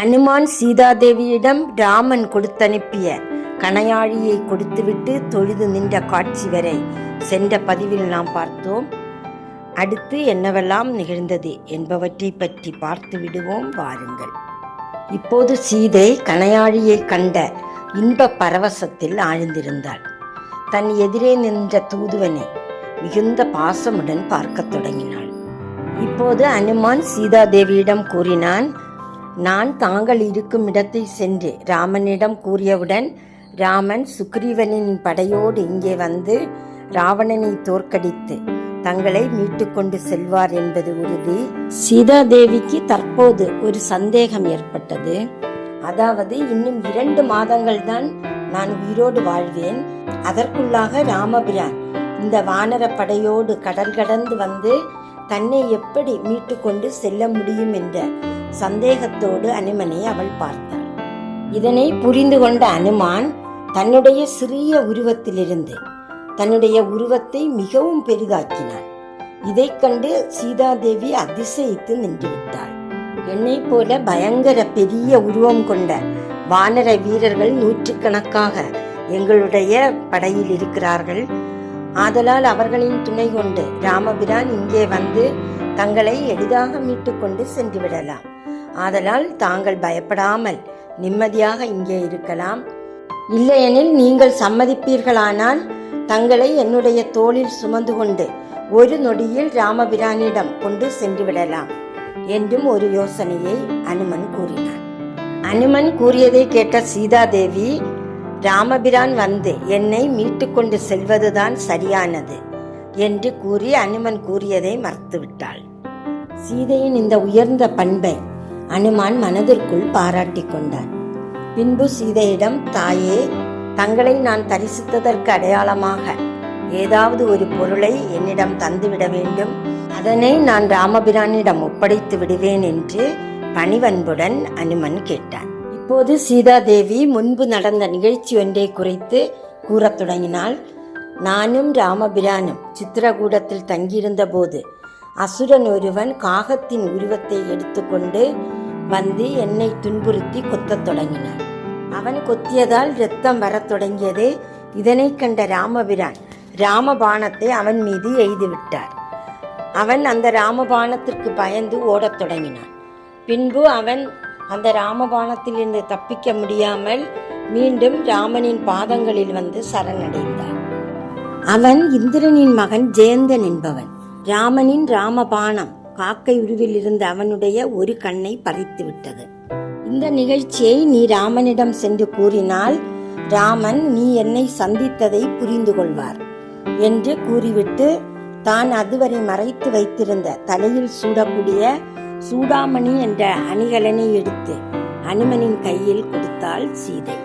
அனுமான் சீதாதேவியிடம் ராமன் கொடுத்தனுப்பிய கணையாழியை கொடுத்துவிட்டு தொழுது நின்ற காட்சி வரை சென்ற பதிவில் நாம் பார்த்தோம். அடுத்து என்னவெல்லாம் நிகழ்ந்தது என்பவற்றை பற்றி பார்த்து விடுவோம் வாருங்கள். இப்போது சீதை கணையாழியை கண்ட இன்ப பரவசத்தில் ஆழ்ந்திருந்தாள். தன் எதிரே நின்ற தூதுவனை மிகுந்த பாசமுடன் பார்க்கத் தொடங்கினாள். இப்போது அனுமான் சீதாதேவியிடம் கூறினான் நான் தாங்கள் இருக்கும் இடத்தை சென்று ராமனிடம் கூறியவுடன் ராமன் சுக்ரீவனின் படையோடு இங்கே வந்து ராவணனை தோற்கடித்து தங்களை மீட்டுக்கொண்டு செல்வார் என்பது உறுதி. சீதா தேவிக்கு தற்போது ஒரு சந்தேகம் ஏற்பட்டது. அதாவது இன்னும் இரண்டு மாதங்கள் தான் நான் உயிரோடு வாழ்வேன். அதற்குள்ளாக ராமபிரான் இந்த வானர படையோடு கடல் கடந்து வந்து தன்னை எப்படி மீட்டு கொண்டு செல்ல முடியும் என்ற சந்தேகத்தோடு அனுமனை அவள் பார்த்தாள். இதனை புரிந்து கொண்ட அனுமான் தன்னுடைய சிறிய உருவத்திலிருந்து தன்னுடைய உருவத்தை மிகவும் பெரிதாக்கினான் இதைக் கண்டு சீதாதேவி அதிசயித்து நின்றுவிட்டாள். என்னை என்னைப் போல பயங்கர பெரிய உருவம் கொண்ட வானர வீரர்கள் நூற்றுக்கணக்காக எங்களுடைய படையில் இருக்கிறார்கள். ஆதலால் அவர்களின் துணை கொண்டு ராமபிரான் இங்கே வந்து தங்களை எளிதாக மீட்டுக்கொண்டு சென்று விடலாம் ஆதலால் தாங்கள் பயப்படாமல் நிம்மதியாக இங்கே இருக்கலாம். இல்லையெனில் நீங்கள் சம்மதிப்பீர்களானால் தங்களை என்னுடைய தோளில் சுமந்து கொண்டு ஒரு நொடியில் ராமபிரானிடம் கொண்டு சென்று விடலாம் என்றும் ஒரு யோசனையை அனுமன் கூறினான். அனுமன் கூறியதை கேட்ட சீதாதேவி ராமபிரான் வந்து என்னை மீட்டுக்கொண்டு செல்வதுதான் சரியானது என்று கூறி அனுமன் கூறியதை மறுத்துவிட்டாள். சீதையின் இந்த உயர்ந்த பண்பை அனுமான் மனதிற்குள் பாராட்டிக் கொண்டார் பின்பு சீதையிடம் தாயே தங்களை நான் தரிசித்ததற்கு அடையாளமாக ஏதாவது ஒரு பொருளை என்னிடம் தந்துவிட வேண்டும். அதனை நான் ராமபிரானிடம் ஒப்படைத்து விடுவேன் என்று பணிவன்புடன் அனுமன் கேட்டான். அப்போது சீதாதேவி முன்பு நடந்த நிகழ்ச்சி ஒன்றை குறித்து கூறத் தொடங்கினாள். நானும் ராமபிரானும் சித்திரகூடத்தில் தங்கியிருந்த போது அசுரன் ஒருவன் காகத்தின் உருவத்தை எடுத்துக்கொண்டு வந்து என்னை துன்புறுத்தி கொத்தத் தொடங்கினான். அவன் கொத்தியதால் இரத்தம் வரத் தொடங்கியது இதனைக் கண்ட ராமபிரான் ராமபாணத்தை அவன் மீது எய்து விட்டார். அவன் அந்த ராமபாணத்திற்கு பயந்து ஓடத் தொடங்கினான். பின்பு அவன் அந்த ராமபாணத்திலிருந்து தப்பிக்க முடியாமல் மீண்டும் ராமனின் பாதங்களில் வந்து சரணடைந்தார். அவன் இந்திரனின் மகன் ஜெயந்தன் என்பவன். ராமனின் ராமபாணம் காக்கை உருவில் இருந்த அவனுடைய ஒரு கண்ணை பறித்து விட்டது இந்த நிகழ்ச்சியை நீ ராமனிடம் சென்று கூறினால் ராமன் நீ என்னை சந்தித்ததை புரிந்து கொள்வார் என்று கூறிவிட்டு தான் அதுவரை மறைத்து வைத்திருந்த தலையில் சூடக்கூடிய சூடாமணி என்ற அணிகலனை எடுத்து அனுமனின் கையில் கொடுத்தாள் சீதை.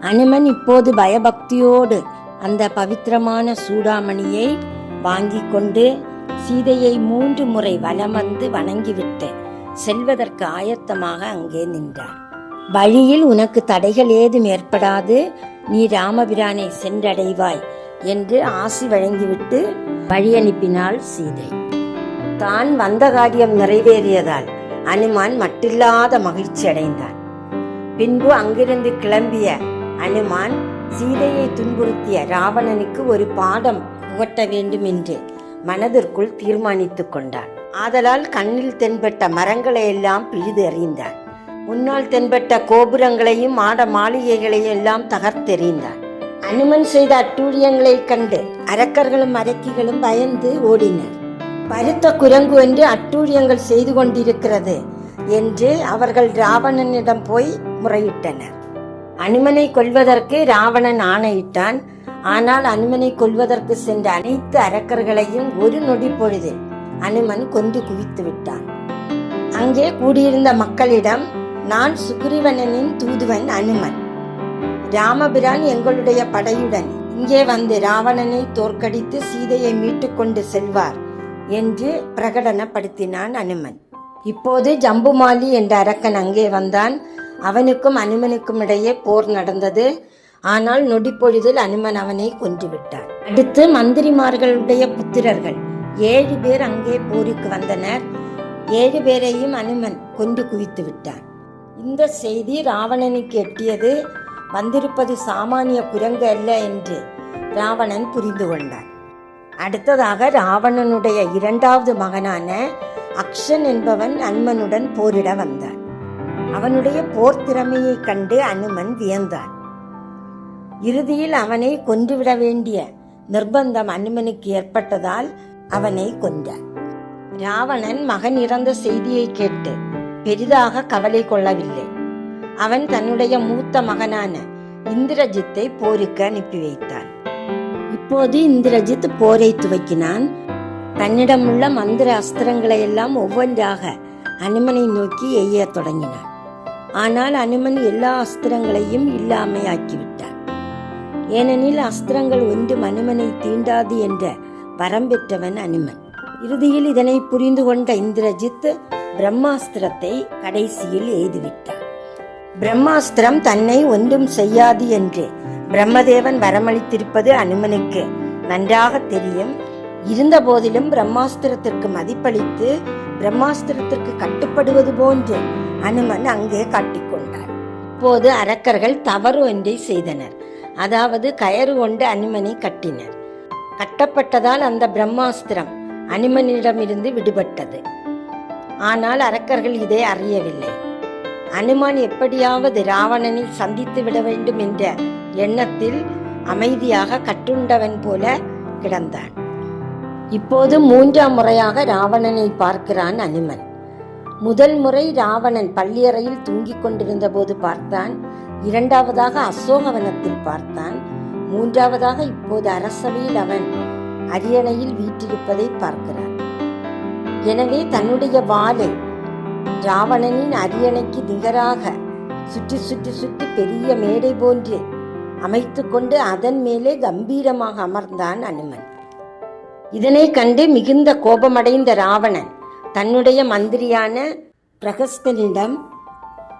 அனுமன் இப்போது பயபக்தியோடு அந்த பவித்திரமான சூடாமணியை வாங்கி கொண்டு சீதையை மூன்று முறை வலம் வந்து வணங்கிவிட்டு செல்வதற்கு ஆயத்தமாக அங்கே நின்றார் வழியில் உனக்கு தடைகள் ஏதும் ஏற்படாது நீ ராமபிரானை சென்றடைவாய் என்று ஆசி வழங்கிவிட்டு வழி அனுப்பினாள் சீதை. தான் வந்த காரியம் நிறைவேறியதால் அனுமான் மட்டில்லாத மகிழ்ச்சி அடைந்தான் பின்பு அங்கிருந்து கிளம்பிய அனுமான் சீதையை துன்புறுத்திய ராவணனுக்கு ஒரு பாடம் புகட்ட வேண்டும் என்று மனதிற்குள் தீர்மானித்துக் கொண்டான். ஆதலால் கண்ணில் தென்பட்ட மரங்களை எல்லாம் பிழிது எறிந்தான் முன்னால் தென்பட்ட கோபுரங்களையும் மாட மாளிகைகளையும் எல்லாம் தகர்த்தெறிந்தான். அனுமன் செய்த அட்டூழியங்களைக் கண்டு அரக்கர்களும் அரக்கிகளும் பயந்து ஓடினர். பருத்த குரங்கு என்று அட்டூழியங்கள் செய்து கொண்டிருக்கிறது என்று அவர்கள் ராவணனிடம் போய் முறையிட்டனர். அனுமனை கொல்வதற்கு ராவணன் ஆணையிட்டான். ஆனால் அனுமனை கொல்வதற்கு சென்ற அனைத்து அரக்கர்களையும் ஒரு நொடி பொழுதில் அனுமன் கொண்டு குவித்து விட்டான். அங்கே கூடியிருந்த மக்களிடம் நான் சுக்ரீவனனின் தூதுவன் அனுமன். ராமபிரான் எங்களுடைய படையுடன் இங்கே வந்து ராவணனை தோற்கடித்து சீதையை மீட்டுக்கொண்டு செல்வார். என்று பிரகடனப்படுத்தினான் அனுமன். இப்போது ஜம்புமாலி என்ற அரக்கன் அங்கே வந்தான். அவனுக்கும் அனுமனுக்கும் இடையே போர் நடந்தது. ஆனால் நொடிப்பொழுதில் அனுமன் அவனை கொன்றுவிட்டான். அடுத்து மந்திரிமார்களுடைய புத்திரர்கள். ஏழு பேர் அங்கே போருக்கு வந்தனர். ஏழு பேரையும் அனுமன் கொண்டு குவித்து விட்டான். இந்த செய்தி ராவணனுக்கு எட்டியது. வந்திருப்பது சாமானிய குரங்கு அல்ல என்று ராவணன் புரிந்து கொண்டான். அடுத்ததாக ராவணனுடைய இரண்டாவது மகனான அக்ஷன் என்பவன் அனுமனுடன் போரிட வந்தான். அவனுடைய போர் திறமையைக் கண்டு அனுமன் வியந்தான். இறுதியில் அவனை கொன்றுவிட வேண்டிய நிர்பந்தம் அனுமனுக்கு ஏற்பட்டதால் அவனை கொன்றான். ராவணன் மகன் இறந்த செய்தியை கேட்டு பெரிதாக கவலை கொள்ளவில்லை. அவன் தன்னுடைய மூத்த மகனான இந்திரஜித்தை போருக்கு அனுப்பி வைத்தான். இப்போது இந்திரஜித் போரை துவக்கினான். தன்னிடமுள்ள மந்திர அஸ்திரங்களை எல்லாம் ஒவ்வொன்றாக அனுமனை நோக்கி எய்யத் தொடங்கினான். ஆனால் அனுமன் எல்லா அஸ்திரங்களையும் இல்லாமையாக்கிவிட்டான். ஏனெனில் அஸ்திரங்கள் ஒன்றும் அனுமனை தீண்டாது என்ற வரம் பெற்றவன் அனுமன். இறுதியில் இதனை புரிந்து கொண்ட இந்திரஜித் பிரம்மாஸ்திரத்தை கடைசியில் எய்துவிட்டான். பிரம்மாஸ்திரம் தன்னை ஒன்றும் செய்யாது என்று பிரம்மதேவன் வரமளித்திருப்பது அனுமனுக்கு நன்றாக தெரியும். இருந்த போதிலும் பிரம்மாஸ்திரத்திற்கு மதிப்பளித்து பிரம்மாஸ்திரத்திற்கு கட்டுப்படுவது போன்று அனுமன் அங்கே காட்டிக்கொண்டார் இப்போது அரக்கர்கள் தவறு ஒன்றை செய்தனர். அதாவது கயறு கொண்டு அனுமனை கட்டினர். கட்டப்பட்டதால் அந்த பிரம்மாஸ்திரம் அனுமனிடமிருந்து விடுபட்டது. ஆனால் அரக்கர்கள் இதை அறியவில்லை. அனுமான் எப்படியாவது ராவணனை சந்தித்து விட வேண்டும் என்ற எண்ணத்தில் அமைதியாக கட்டுண்டவன் போல கிடந்தான். இப்போது மூன்றாம் முறையாக ராவணனை பார்க்கிறான் அனுமன். முதல் முறை ராவணன் பள்ளியறையில் தூங்கிக் கொண்டிருந்த போது பார்த்தான். இரண்டாவதாக அசோகவனத்தில் பார்த்தான். மூன்றாவதாக இப்போது அரசவையில் அவன் அரியணையில் வீற்றிருப்பதை பார்க்கிறான். எனவே தன்னுடைய வாளை ராவணனின் அரியணைக்கு நிகராக சுற்றி சுற்றி சுற்றி பெரிய மேடை போன்று அமைத்துக்கொண்டு அதன் மேலே கம்பீரமாக அமர்ந்தான் அனுமன். இதனை கண்டு மிகுந்த கோபமடைந்த ராவணன் தன்னுடைய மந்திரியான பிரகஸ்தனிடம்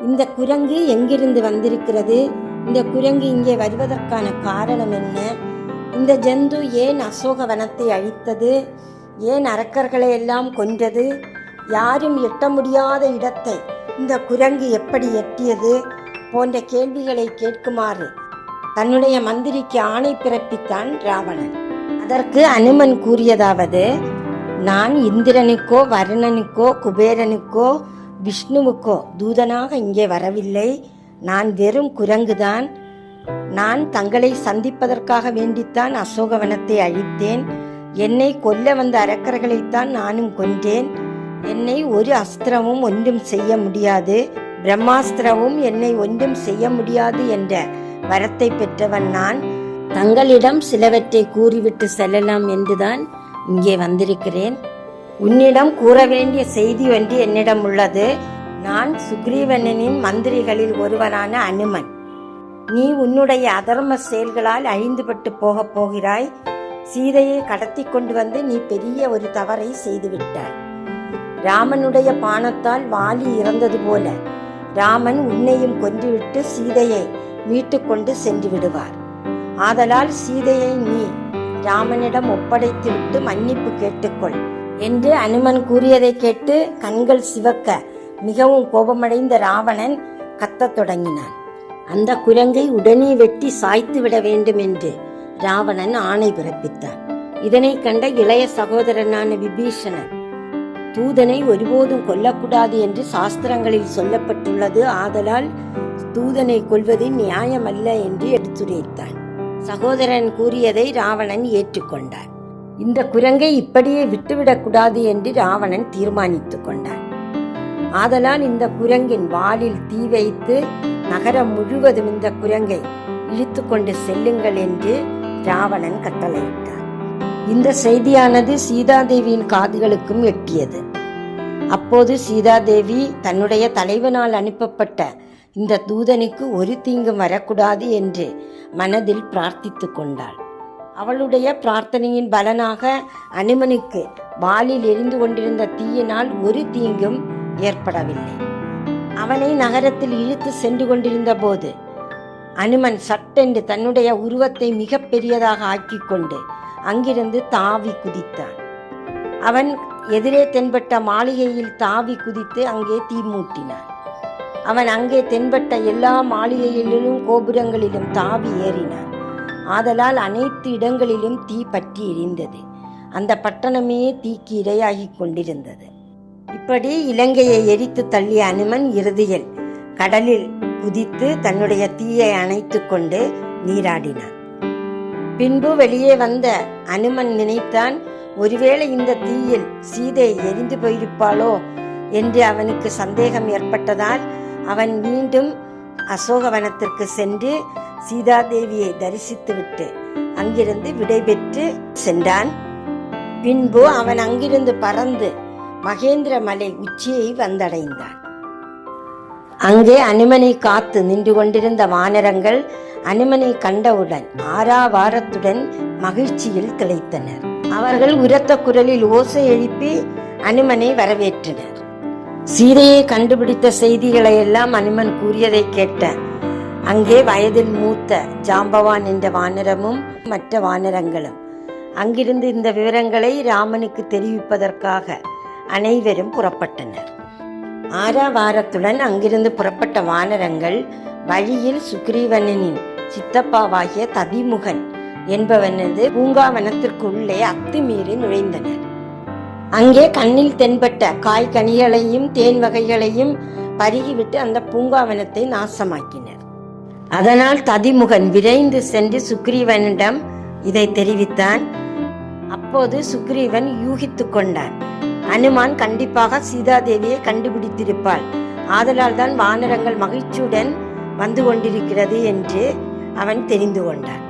இந்த குரங்கு எங்கிருந்து வந்திருக்கிறது? இந்த குரங்கு இங்கே வருவதற்கான காரணம் என்ன? இந்த ஜந்து ஏன் அசோக வனத்தை அழித்தது? ஏன் அரக்கர்களை எல்லாம் கொன்றது? யாரும் எட்ட முடியாத இடத்தை இந்த குரங்கு எப்படி எட்டியது? போன்ற கேள்விகளை கேட்குமாறு தன்னுடைய மந்திரிக்கு ஆணை பிறப்பித்தான் ராவணன். அதற்கு அனுமன் கூறியதாவது நான் இந்திரனுக்கோ வருணனுக்கோ குபேரனுக்கோ விஷ்ணுவுக்கோ தூதனாக இங்கே வரவில்லை. நான் வெறும் குரங்குதான். நான் தங்களை சந்திப்பதற்காக வேண்டித்தான் அசோகவனத்தை அழித்தேன். என்னை கொல்ல வந்த அரக்கர்களைத்தான் நானும் கொன்றேன். என்னை ஒரு அஸ்திரமும் ஒன்றும் செய்ய முடியாது. பிரம்மாஸ்திரமும் என்னை ஒன்றும் செய்ய முடியாது என்ற வரத்தை பெற்றவன் நான். தங்களிடம் சிலவற்றை கூறிவிட்டு செல்லலாம் என்றுதான் இங்கே வந்திருக்கிறேன். உன்னிடம் கூற வேண்டிய செய்தி ஒன்று என்னிடம் உள்ளது. நான் சுக்ரீவனின் மந்திரிகளில் ஒருவனான அனுமன். நீ உன்னுடைய அதர்ம செயல்களால் அழிந்துபட்டு போகப் போகிறாய். சீதையை கடத்தி கொண்டு வந்து நீ பெரிய ஒரு தவறை செய்துவிட்டாய். ராமனுடைய பானத்தால் வாலி இறந்தது போல ராமன் உன்னையும் கொன்றுவிட்டு சீதையை மீட்டுக்கொண்டு சென்று விடுவார். ஆதலால் சீதையை நீ ராமனிடம் ஒப்படைத்துவிட்டு மன்னிப்பு கேட்டுக்கொள் என்று அனுமன் கூறியதை கேட்டு கண்கள் சிவக்க மிகவும் கோபமடைந்த ராவணன் கத்தத் தொடங்கினான். அந்த குரங்கை உடனே வெட்டி சாய்த்து விட வேண்டும் என்று ராவணன் ஆணை பிறப்பித்தான். இதனை கண்ட இளைய சகோதரனான விபீஷணன் தூதனை ஒருபோதும் கொல்லக்கூடாது என்று சாஸ்திரங்களில் சொல்லப்பட்டுள்ளது. ஆதலால் தூதனை கொள்வது நியாயமல்ல என்று எடுத்துரைத்தான். சகோதரன் கூறியதை ராவணன் ஏற்றுக்கொண்டார் இந்த குரங்கை இப்படியே விட்டுவிடக்கூடாது என்று ராவணன் தீர்மானித்துக் கொண்டான். ஆதலால் இந்த குரங்கின் வாலில் தீ வைத்து நகரம் முழுவதும் இந்த குரங்கை இழுத்து கொண்டு செல்லுங்கள் என்று ராவணன் கட்டளையிட்டார் இந்த செய்தியானது சீதாதேவியின் காதுகளுக்கும் எட்டியது. அப்போது சீதாதேவி தன்னுடைய தலைவனால் அனுப்பப்பட்ட இந்த தூதனுக்கு ஒரு தீங்கும் வரக்கூடாது என்று மனதில் பிரார்த்தித்து கொண்டாள். அவளுடைய பிரார்த்தனையின் பலனாக அனுமனுக்கு வாலில் எரிந்து கொண்டிருந்த தீயினால் ஒரு தீங்கும் ஏற்படவில்லை. அவனை நகரத்தில் இழுத்து சென்று கொண்டிருந்த போது அனுமன் சட்டென்று தன்னுடைய உருவத்தை மிக பெரியதாக ஆக்கிக் கொண்டு அங்கிருந்து தாவி குதித்தான். அவன் எதிரே தென்பட்ட மாளிகையில் தாவி குதித்து அங்கே தீ மூட்டினான். அவன் அங்கே தென்பட்ட எல்லா மாளிகைகளிலும் கோபுரங்களிலும் தாவி ஏறினான். ஆதலால் அனைத்து இடங்களிலும் தீ பற்றி எரிந்தது. அந்த பட்டணமே தீக்கு இரையாகி கொண்டிருந்தது. இப்படி இலங்கையை எரித்து தள்ளிய அனுமன் இறுதியில் கடலில் குதித்து தன்னுடைய தீயை அணைத்து கொண்டு நீராடினான். பின்பு வெளியே வந்த அனுமன் நினைத்தான் ஒருவேளை இந்த தீயில் சீதை எரிந்து போயிருப்பாளோ? என்று அவனுக்கு சந்தேகம் ஏற்பட்டதால் அவன் மீண்டும் அசோகவனத்திற்கு சென்று சீதாதேவியை தரிசித்துவிட்டு அங்கிருந்து விடைபெற்று சென்றான். பின்பு அவன் அங்கிருந்து பறந்து மகேந்திர மலை உச்சியை வந்தடைந்தான். அங்கே அனுமனை காத்து நின்று கொண்டிருந்த வானரங்கள் அனுமனை கண்டவுடன் ஆறாவாரத்துடன் மகிழ்ச்சியில் திளைத்தனர். அவர்கள் உரத்த குரலில் ஓசை எழுப்பி அனுமனை வரவேற்றனர். சீதையை கண்டுபிடித்த செய்திகளை எல்லாம் அனுமன் கூறியதை கேட்ட. அங்கே வயதில் மூத்த ஜாம்பவான் என்ற வானரமும் மற்ற வானரங்களும். அங்கிருந்து இந்த விவரங்களை ராமனுக்கு தெரிவிப்பதற்காக அனைவரும் புறப்பட்டனர். ஆறாவாரத்துடன் அங்கிருந்து புறப்பட்ட வானரங்கள் வழியில் சுக்ரீவனின் சித்தப்பாவாகிய ததிமுகன் என்பவனது பூங்காவனத்திற்குள்ளே அத்துமீறி நுழைந்தனர். அங்கே கண்ணில் தென்பட்ட காய் கனிகளையும் தேன் வகைகளையும் பருகிவிட்டு அந்த பூங்காவனத்தை நாசமாக்கினர். அதனால் ததிமுகன் விரைந்து சென்று சுக்ரீவனிடம் இதை தெரிவித்தான். அப்போது சுக்ரீவன் யூகித்து கொண்டான். அனுமான் கண்டிப்பாக சீதாதேவியை கண்டுபிடித்திருப்பாள். ஆதலால் தான் வானரங்கள் மகிழ்ச்சியுடன் வந்து கொண்டிருக்கிறது என்று அவன் தெரிந்து கொண்டான்.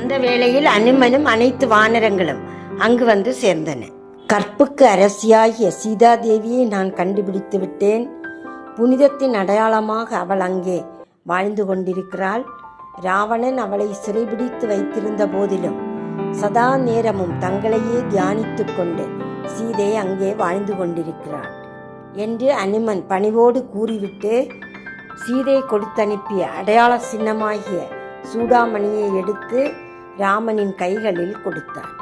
அந்த வேளையில் அனுமனும் அனைத்து வானரங்களும் அங்கு வந்து சேர்ந்தன. கற்புக்கு அரசியாகிய சீதாதேவியை நான் கண்டுபிடித்து விட்டேன். புனிதத்தின் அடையாளமாக அவள் அங்கே வாழ்ந்து கொண்டிருக்கிறாள். ராவணன் அவளை சிறைபிடித்து வைத்திருந்த போதிலும் சதா நேரமும் தங்களையே தியானித்து கொண்டு சீதை அங்கே வாழ்ந்து கொண்டிருக்கிறாள் என்று அனுமன் பணிவோடு கூறிவிட்டு சீதை கொடுத்தனுப்பிய அடையாள சின்னமாகிய சூடாமணியை எடுத்து ராமனின் கைகளில் கொடுத்தான்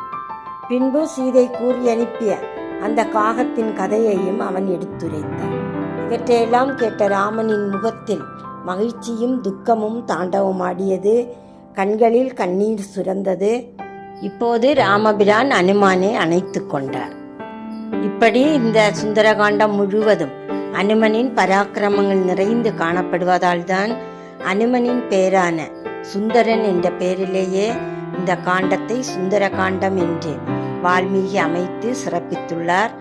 பின்பு சீதை கூறி அனுப்பிய அந்த காகத்தின் கதையையும் அவன் எடுத்துரைத்தான். இவற்றையெல்லாம் கேட்ட ராமனின் முகத்தில் மகிழ்ச்சியும் துக்கமும் தாண்டவமாடியது. கண்களில் கண்ணீர் சுரந்தது. இப்போது ராமபிரான் அனுமானை அணைத்து கொண்டார். இப்படி இந்த சுந்தரகாண்டம் முழுவதும் அனுமனின் பராக்கிரமங்கள் நிறைந்து காணப்படுவதால் தான் அனுமனின் பேரான சுந்தரன் என்ற பெயரிலேயே இந்த காண்டத்தை சுந்தர காண்டம் என்று வால்மீகி அமைத்து சிறப்பித்துள்ளார்.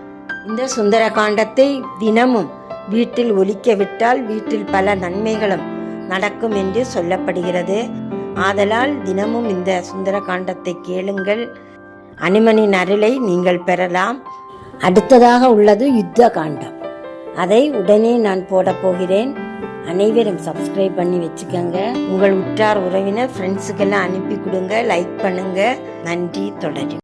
இந்த சுந்தர காண்டத்தை தினமும் வீட்டில் ஒலிக்க விட்டால் வீட்டில் பல நன்மைகளும் நடக்கும் என்று சொல்லப்படுகிறது. ஆதலால் தினமும் இந்த சுந்தர காண்டத்தை கேளுங்கள். அனுமனின் அருளை நீங்கள் பெறலாம். அடுத்ததாக உள்ளது யுத்த காண்டம் அதை உடனே நான் போடப் போகிறேன். அனைவரும் சப்ஸ்கிரைப் பண்ணி வச்சுக்கோங்க. உங்கள் உற்றார் உறவினர் ஃப்ரெண்ட்ஸுக்கெல்லாம் அனுப்பி கொடுங்க லைக் பண்ணுங்க. நன்றி தொடரும்.